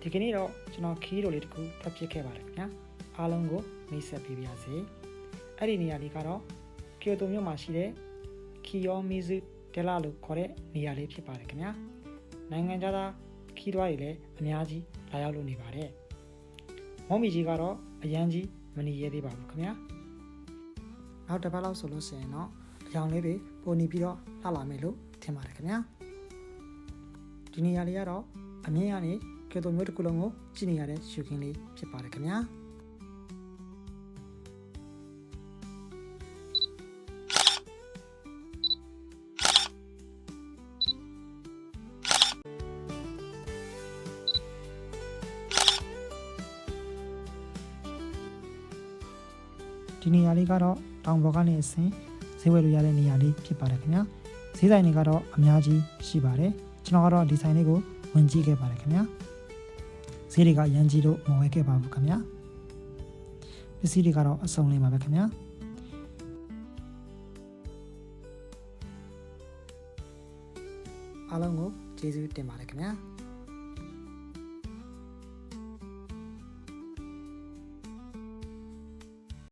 ဒီကနေ့တော့ကျွန်တော်ခီးလိုလေးတစ်ခုဖတ်ပြခဲ့ပါတယ်ခင်ဗျာအားလုံးကိုမိတ်ဆက်ပေးပါရစေအဲ့ဒီနေရာလေးကတော့ကီယိုတိုမြို့မှာရှိတဲ့ခီယောမီဇုဒလာလို့ခေါ်တဲ့နေရာလေးဖြစ်ပါတယ်ခင်ဗျာနိုင်ငံခြားသားခီးသွားတွေလည်းအများကြီးလာရောက်လို့နေပါတယ်မော်မီကြီးကတော့အရန်ကြီးမနေရဲသေးပါဘူးခင်ဗျာနောက်တစ်ပတ်လောက်ဆိုလို့ဆိုရင်တော့အယောင်လေးတွေပုံနေပြီးတော့လှလာမယ်လို့ထင်ပါတယ်ခင်ဗျာ ဒီနေရာလေးကတော့အမြင့်ကနေကီယိုတိုမြို့တစ်ခုလုံးကိုကြည့်နေရတဲ့ရှုခင်းလေးဖြစ်ပါတယ်ခင်ဗျာဒီနေရာလေးကတော့တောင်ပေါ်ကနေအဆင်းဈေးဝယ်လို့ရတဲ့နေရာလေးဖြစ်ပါတယ်ခင်ဗျာဈေးဆိုင်တွေကတော့အများကြီးရှိပါတယ် ကျွန်တော်ကတော့ဒီဆိုင်လေးကိုဝင်ကြည့်ခဲ့ပါတယ်ခင်ဗျာဈေးတွေကရန်ကြီးလို့မဝယ်ခဲ့ပါဘူးခင်ဗျာပစ္စည်းတွေကတော့အစုံလေးပါပဲခင်ဗျာအားလုံးကိုကျေးဇူးတင်ပါတယ်ခင်ဗျာ